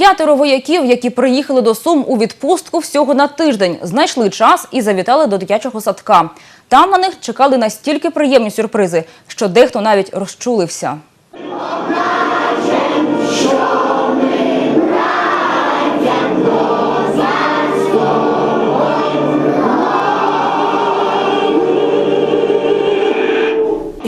П'ятеро вояків, які приїхали до Сум у відпустку всього на тиждень, знайшли час і завітали до дитячого садка. Там на них чекали настільки приємні сюрпризи, що дехто навіть розчулився.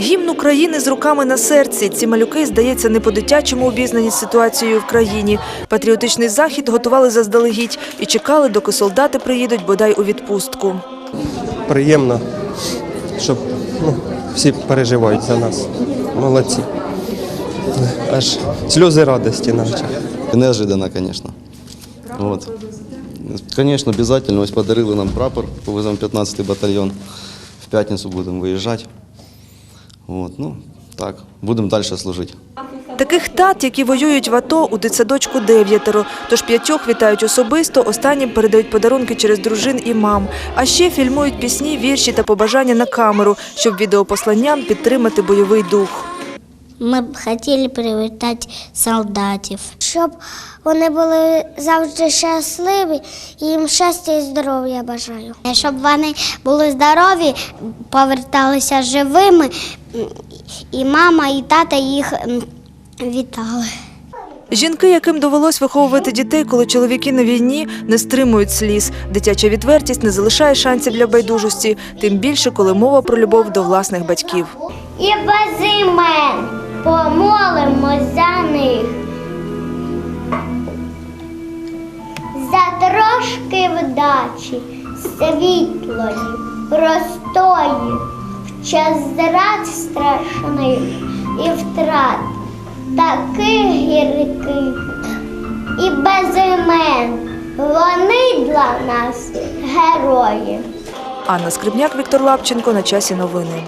Гімн України з руками на серці. Ці малюки, здається, не по-дитячому обізнані з ситуацією в країні. Патріотичний захід готували заздалегідь і чекали, доки солдати приїдуть бодай у відпустку. приємно, що ну, всі переживають за нас. Молодці. Аж сльози радості на очах. Неожиданно, конечно. Вот. Конечно, обязательно. Ось подарили нам прапор, повеземо 15-й батальйон. В п'ятницю будемо виїжджати. Вот. Ну, так, будемо далі служити. Таких тат, які воюють в АТО, у дитсадочку дев'ятеро. Тож п'ятьох вітають особисто, останнім передають подарунки через дружин і мам. А ще фільмують пісні, вірші та побажання на камеру, щоб відеопосланням підтримати бойовий дух. Ми б хотіли привітати солдатів, щоб вони були завжди щасливі і їм щастя і здоров'я бажаю. Щоб вони були здорові, поверталися живими, і мама, і тата їх вітали. Жінки, яким довелось виховувати дітей, коли чоловіки на війні, не стримують сліз. Дитяча відвертість не залишає шансів для байдужості, тим більше, коли мова про любов до власних батьків. І без імен помолимось за них. За трошки вдачі, світлої, простої, в час зрад страшних і втрат таких гірких і без імен. Вони для нас герої. Анна Скрипняк, Віктор Лапченко. На часі новини.